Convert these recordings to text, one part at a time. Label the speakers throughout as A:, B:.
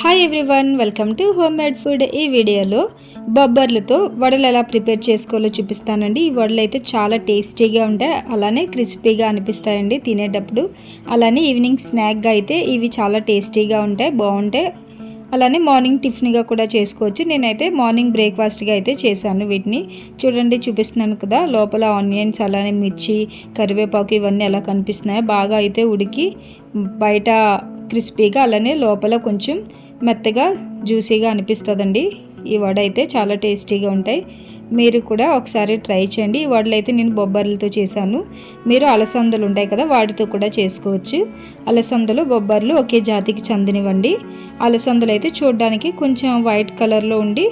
A: Hi everyone welcome to home made food ఈ వీడియోలో బొబ్బర్లతో వడలు ఎలా ప్రిపేర్ చేసుకోవాలో చూపిస్తానండి. ఈ వడలు అయితే చాలా టేస్టీగా ఉంటాయి అలానే క్రిస్పీగా అనిపిస్తాయండి తినేటప్పుడు. అలానే ఈవినింగ్ స్నాక్గా అయితే ఇవి చాలా టేస్టీగా ఉంటాయి బాగుంటాయి. అలానే మార్నింగ్ టిఫిన్గా కూడా చేసుకోవచ్చు. నేనైతే మార్నింగ్ బ్రేక్ఫాస్ట్గా అయితే చేశాను వీటిని. చూడండి చూపిస్తున్నాను కదా లోపల ఆనియన్స్ అలానే మిర్చి కరివేపాకు ఇవన్నీ ఎలా కనిపిస్తున్నాయో బాగా అయితే ఉడికి బయట క్రిస్పీగా అలానే లోపల కొంచెం మెత్తగా జ్యూసీగా అనిపిస్తుందండి. ఈ వడ అయితే చాలా టేస్టీగా ఉంటాయి. మీరు కూడా ఒకసారి ట్రై చేయండి. ఈ వడలు అయితే నేను బొబ్బర్లతో చేశాను. మీరు అలసందలు ఉంటాయి కదా వాటితో కూడా చేసుకోవచ్చు. అలసందలు బొబ్బర్లు ఒకే జాతికి చెందినవండి. అలసందలు అయితే చూడడానికి కొంచెం వైట్ కలర్లో ఉండి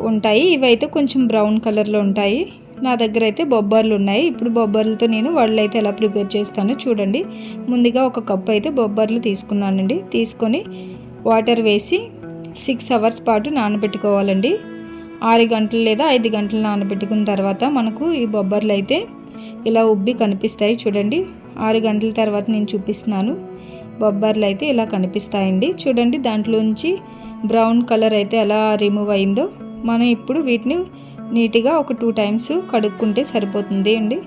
A: ఉంటాయి. ఇవైతే కొంచెం బ్రౌన్ కలర్లో ఉంటాయి. నా దగ్గర అయితే బొబ్బర్లు ఉన్నాయి. ఇప్పుడు బొబ్బర్లతో నేను వడలు అయితే ఎలా ప్రిపేర్ చేస్తానో చూడండి. ముందుగా ఒక కప్పు అయితే బొబ్బర్లు తీసుకున్నానండి. తీసుకొని వాటర్ వేసి సిక్స్ అవర్స్ పాటు నానబెట్టుకోవాలండి. ఆరు గంటలు లేదా ఐదు గంటలు నానబెట్టుకున్న తర్వాత మనకు ఈ బొబ్బర్లు అయితే ఇలా ఉబ్బి కనిపిస్తాయి చూడండి. ఆరు గంటల తర్వాత నేను చూపిస్తున్నాను. బొబ్బర్లు అయితే ఇలా కనిపిస్తాయండి. చూడండి దాంట్లోంచి బ్రౌన్ కలర్ అయితే ఎలా రిమూవ్ అయిందో. మనం ఇప్పుడు వీటిని నీట్గా ఒక టూ టైమ్స్ కడుక్కుంటే సరిపోతుంది అండి.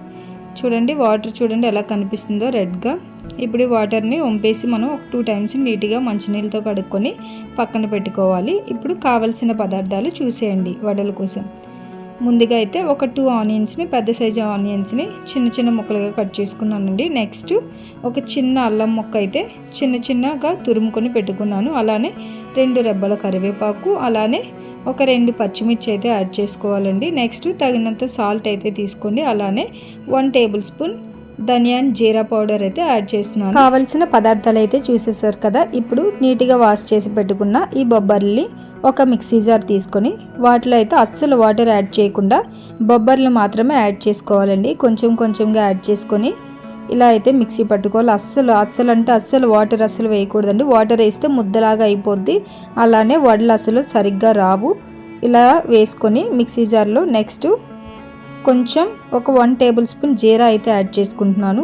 A: చూడండి వాటర్ చూడండి ఎలా కనిపిస్తుందో రెడ్గా. ఇప్పుడు వాటర్ని వంపేసి మనం ఒక టూ టైమ్స్ నీట్గా మంచినీళ్ళతో కడుక్కొని పక్కన పెట్టుకోవాలి. ఇప్పుడు కావలసిన పదార్థాలు చూసేయండి వడల కోసం. ముందుగా అయితే ఒక టూ ఆనియన్స్ని పెద్ద సైజు ఆనియన్స్ని చిన్న చిన్న ముక్కలుగా కట్ చేసుకున్నానండి. నెక్స్ట్ ఒక చిన్న అల్లం ముక్క అయితే చిన్న చిన్నగా తురుముకొని పెట్టుకున్నాను. అలానే రెండు రెబ్బల కరివేపాకు అలానే ఒక రెండు పచ్చిమిర్చి అయితే యాడ్ చేసుకోవాలండి. నెక్స్ట్ తగినంత సాల్ట్ అయితే తీసుకోండి. అలానే వన్ టేబుల్ స్పూన్ ధనియాన్ జీరా పౌడర్ అయితే యాడ్ చేస్తున్నాను. కావలసిన పదార్థాలు అయితే చూసేసారు కదా ఇప్పుడు నీట్గా వాష్ చేసి పెట్టుకున్న ఈ బొబ్బర్లని ఒక మిక్సీ జార్ తీసుకొని వాటిలో అయితే అస్సలు వాటర్ యాడ్ చేయకుండా బొబ్బర్లు మాత్రమే యాడ్ చేసుకోవాలండి. కొంచెం కొంచెంగా యాడ్ చేసుకొని ఇలా అయితే మిక్సీ పట్టుకోవాలి. అస్సలు అస్సలు అంటే అస్సలు వాటర్ అస్సలు వేయకూడదండి. వాటర్ వేస్తే ముద్దలాగా అయిపోద్ది. అలానే వడలు అసలు సరిగ్గా రావు. ఇలా వేసుకొని మిక్సీ జార్లో నెక్స్ట్ కొంచెం ఒక వన్ టేబుల్ స్పూన్ జీరా అయితే యాడ్ చేసుకుంటున్నాను.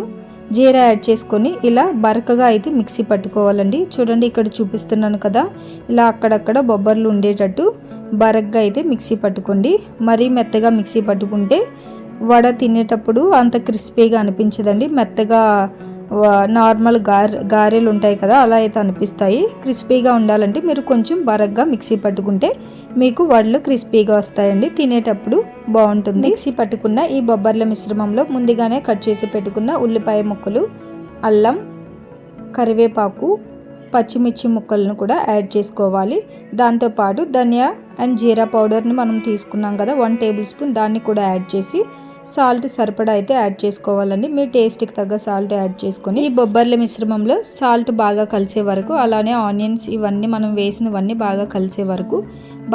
A: జీరా యాడ్ చేసుకొని ఇలా బరకగా అయితే మిక్సీ పట్టుకోవాలండి. చూడండి ఇక్కడ చూపిస్తున్నాను కదా. ఇలా అక్కడక్కడ బొబ్బర్లు ఉండేటట్టు బరగ్గా అయితే మిక్సీ పట్టుకోండి. మరీ మెత్తగా మిక్సీ పట్టుకుంటే వడ తినేటప్పుడు అంత క్రిస్పీగా అనిపించదండి. మెత్తగా నార్మల్ గార్ గారెలు ఉంటాయి కదా అలా అయితే అనిపిస్తాయి. క్రిస్పీగా ఉండాలంటే మీరు కొంచెం బరగ్గా మిక్సీ పట్టుకుంటే మీకు వడ్లు క్రిస్పీగా వస్తాయండి. తినేటప్పుడు బాగుంటుంది. మిక్సీ పట్టుకున్న ఈ బొబ్బర్ల మిశ్రమంలో ముందుగానే కట్ చేసి పెట్టుకున్న ఉల్లిపాయ ముక్కలు అల్లం కరివేపాకు పచ్చిమిర్చి ముక్కలను కూడా యాడ్ చేసుకోవాలి. దాంతోపాటు ధనియా అండ్ జీరా పౌడర్ని మనం తీసుకున్నాం కదా వన్ టేబుల్ స్పూన్ దాన్ని కూడా యాడ్ చేసి సాల్ట్ సరిపడా అయితే యాడ్ చేసుకోవాలండి. మీ టేస్ట్కి తగ్గ సాల్ట్ యాడ్ చేసుకొని ఈ బొబ్బర్ల మిశ్రమంలో సాల్ట్ బాగా కలిసే వరకు అలానే ఆనియన్స్ ఇవన్నీ మనం వేసినవన్నీ బాగా కలిసే వరకు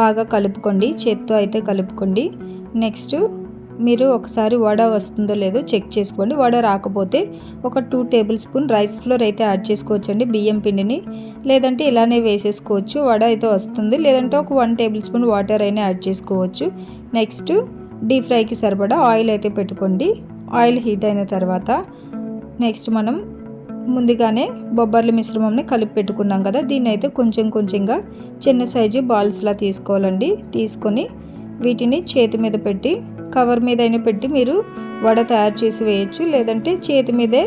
A: బాగా కలుపుకోండి. చేత్తో అయితే కలుపుకోండి. నెక్స్ట్ మీరు ఒకసారి వడ వస్తుందో లేదో చెక్ చేసుకోండి. వడ రాకపోతే ఒక two tablespoon rice flour అయితే యాడ్ చేసుకోవచ్చండి. బియ్యం పిండిని లేదంటే ఇలానే వేసేసుకోవచ్చు. వడ అయితే వస్తుంది. లేదంటే ఒక వన్ టేబుల్ స్పూన్ వాటర్ అయినా యాడ్ చేసుకోవచ్చు. నెక్స్ట్ డీప్ ఫ్రైకి సరిపడా ఆయిల్ అయితే పెట్టుకోండి. ఆయిల్ హీట్ అయిన తర్వాత నెక్స్ట్ మనం ముందుగానే బొబ్బర్ల మిశ్రమంని కలిపి పెట్టుకున్నాం కదా దీన్ని అయితే కొంచెం కొంచెంగా చిన్న సైజు బాల్స్లా తీసుకోవాలండి. తీసుకొని వీటిని చేతి మీద పెట్టి కవర్ మీద అయినా పెట్టి మీరు వడ తయారు చేసి వేయచ్చు. లేదంటే చేతి మీదే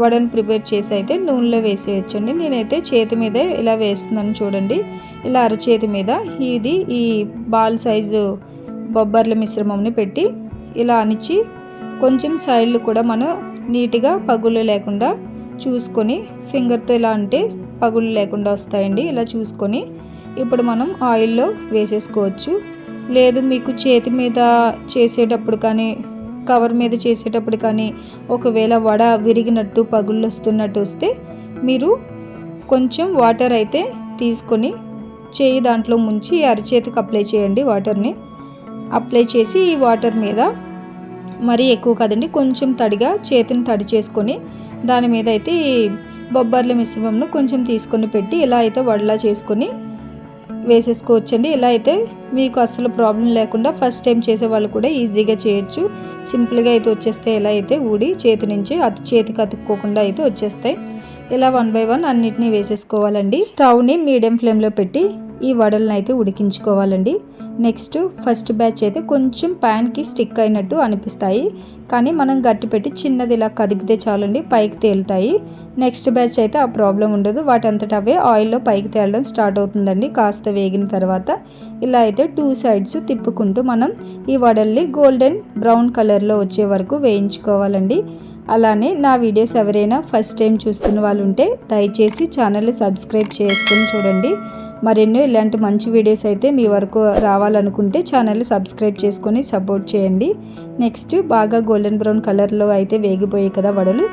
A: వడను ప్రిపేర్ చేసి అయితే నూనెలో వేసేయచ్చండి. నేనైతే చేతి మీదే ఇలా వేస్తున్నాను చూడండి. ఇలా అరచేతి మీద ఇది ఈ బాల్ సైజు బొబ్బర్ల మిశ్రమంని పెట్టి ఇలా అనిచి కొంచెం సైడ్లు కూడా మనం నీట్గా పగులు లేకుండా చూసుకొని ఫింగర్తో ఇలా అంటే పగులు లేకుండా వస్తాయండి. ఇలా చూసుకొని ఇప్పుడు మనం ఆయిల్లో వేసేసుకోవచ్చు. లేదు మీకు చేతి మీద చేసేటప్పుడు కానీ కవర్ మీద చేసేటప్పుడు కానీ ఒకవేళ వడ విరిగినట్టు పగుళ్ళు వస్తున్నట్టు వస్తే మీరు కొంచెం వాటర్ అయితే తీసుకొని చేయి దాంట్లో ముంచి అరచేతికి అప్లై చేయండి వాటర్ని. అప్లై చేసి ఈ వాటర్ మీద. మరీ ఎక్కువ కదండి కొంచెం తడిగా చేతిని తడి చేసుకొని దాని మీద అయితే ఈ బొబ్బర్ల మిశ్రమంను కొంచెం తీసుకొని పెట్టి ఇలా అయితే వడలా చేసుకొని వేసేసుకోవచ్చండి. ఇలా అయితే మీకు అసలు ప్రాబ్లం లేకుండా ఫస్ట్ టైం చేసే వాళ్ళు కూడా ఈజీగా చేయొచ్చు. సింపుల్గా అయితే వచ్చేస్తే ఎలా అయితే ఊడి చేతి నుంచి అతి చేతికి అతుక్కోకుండా అయితే వచ్చేస్తాయి. ఇలా వన్ బై వన్ అన్నిటినీ వేసేసుకోవాలండి. స్టవ్ని మీడియం ఫ్లేమ్లో పెట్టి ఈ వడలను అయితే ఉడికించుకోవాలండి. నెక్స్ట్ ఫస్ట్ బ్యాచ్ అయితే కొంచెం ప్యాన్కి స్టిక్ అయినట్టు అనిపిస్తాయి. కానీ మనం గట్టి పెట్టి చిన్నది ఇలా కదిపితే చాలండి పైకి తేలుతాయి. నెక్స్ట్ బ్యాచ్ అయితే ఆ ప్రాబ్లం ఉండదు. వాటంతట అవే ఆయిల్లో పైకి తేలడం స్టార్ట్ అవుతుందండి కాస్త వేగిన తర్వాత. ఇలా అయితే టూ సైడ్స్ తిప్పుకుంటూ మనం ఈ వడల్ని గోల్డెన్ బ్రౌన్ కలర్లో వచ్చే వరకు వేయించుకోవాలండి. అలానే నా వీడియోస్ ఎవరైనా ఫస్ట్ టైం చూస్తున్న వాళ్ళు ఉంటే దయచేసి ఛానల్ని సబ్స్క్రైబ్ చేసుకుని చూడండి. మరెన్నో ఇలాంటి మంచి వీడియోస్ అయితే మీ వరకు రావాలనుకుంటే ఛానల్ సబ్స్క్రైబ్ చేసుకొని సపోర్ట్ చేయండి. నెక్స్ట్ బాగా గోల్డెన్ బ్రౌన్ కలర్లో అయితే వేగిపోయాయి కదా వడలు.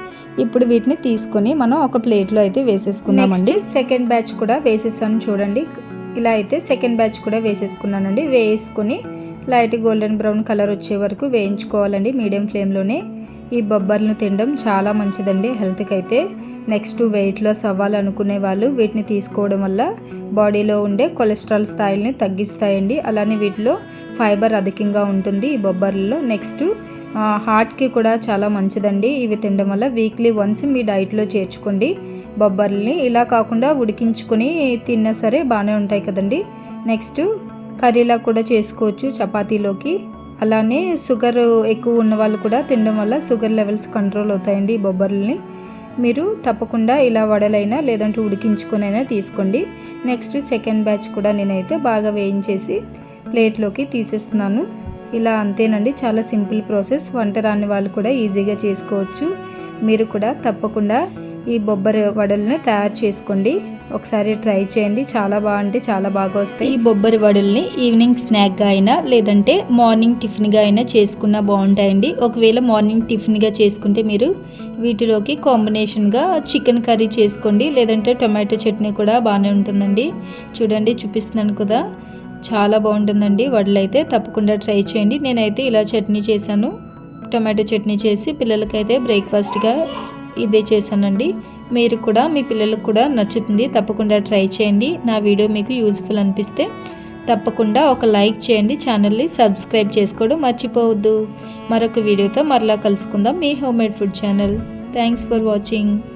A: ఇప్పుడు వీటిని తీసుకొని మనం ఒక ప్లేట్లో అయితే వేసేసుకున్నామండి సెకండ్ బ్యాచ్ కూడా వేసేసాను చూడండి. ఇలా అయితే సెకండ్ బ్యాచ్ కూడా వేసేసుకున్నానండి. వేసుకొని లైట్ గోల్డెన్ బ్రౌన్ కలర్ వచ్చే వరకు వేయించుకోవాలండి మీడియం ఫ్లేమ్లోనే. ఈ బొబ్బర్లను తినడం చాలా మంచిదండి హెల్త్కి అయితే నెక్స్ట్ వెయిట్ లాస్ అవ్వాలనుకునే వాళ్ళు వీటిని తీసుకోవడం వల్ల బాడీలో ఉండే కొలెస్ట్రాల్ స్థాయిల్ని తగ్గిస్తాయండి. అలానే వీటిలో ఫైబర్ అధికంగా ఉంటుంది ఈ బొబ్బర్లలో. నెక్స్ట్ హార్ట్కి కూడా చాలా మంచిదండి. ఇవి తినడం వల్ల వీక్లీ వన్స్ మీ డైట్లో చేర్చుకోండి బొబ్బర్లని. ఇలా కాకుండా ఉడికించుకొని తిన్నా సరే బాగానే ఉంటాయి కదండి. నెక్స్ట్ కర్రీలా కూడా చేసుకోవచ్చు చపాతీలోకి. అలానే షుగర్ ఎక్కువ ఉన్న వాళ్ళు కూడా తినడం వల్ల షుగర్ లెవెల్స్ కంట్రోల్ అవుతాయండి ఈ బొబ్బర్లని. మీరు తప్పకుండా ఇలా వడలైనా లేదంటే ఉడికించుకునైనా తీసుకోండి. నెక్స్ట్ సెకండ్ బ్యాచ్ కూడా నేనైతే బాగా వేయించేసి ప్లేట్లోకి తీసేస్తున్నాను. ఇలా అంతేనండి. చాలా సింపుల్ ప్రాసెస్. వంట రాని వాళ్ళు కూడా ఈజీగా చేసుకోవచ్చు. మీరు కూడా తప్పకుండా ఈ బొబ్బరి వడల్ని తయారు చేసుకోండి. ఒకసారి ట్రై చేయండి. చాలా బాగుంటే చాలా బాగా వస్తాయి. ఈ బొబ్బరి వడల్ని ఈవినింగ్ స్నాక్గా అయినా లేదంటే మార్నింగ్ టిఫిన్గా అయినా చేసుకున్నా బాగుంటాయండి. ఒకవేళ మార్నింగ్ టిఫిన్గా చేసుకుంటే మీరు వీటిలోకి కాంబినేషన్గా చికెన్ కర్రీ చేసుకోండి. లేదంటే టొమాటో చట్నీ కూడా బాగానే ఉంటుందండి. చూడండి చూపిస్తున్నాను కదా. చాలా బాగుంటుందండి. వడలైతే తప్పకుండా ట్రై చేయండి. నేనైతే ఇలా చట్నీ చేశాను. టొమాటో చట్నీ చేసి పిల్లలకైతే బ్రేక్ఫాస్ట్గా ఇదే చేశానండి. మీరు కూడా మీ పిల్లలకు కూడా నచ్చుతుంది. తప్పకుండా ట్రై చేయండి. నా వీడియో మీకు యూజ్ఫుల్ అనిపిస్తే తప్పకుండా ఒక లైక్ చేయండి. ఛానల్ని సబ్స్క్రైబ్ చేసుకోవడం మర్చిపోవద్దు. మరొక వీడియోతో మరలా కలుసుకుందాం. మీ home made food channel. Thanks for watching.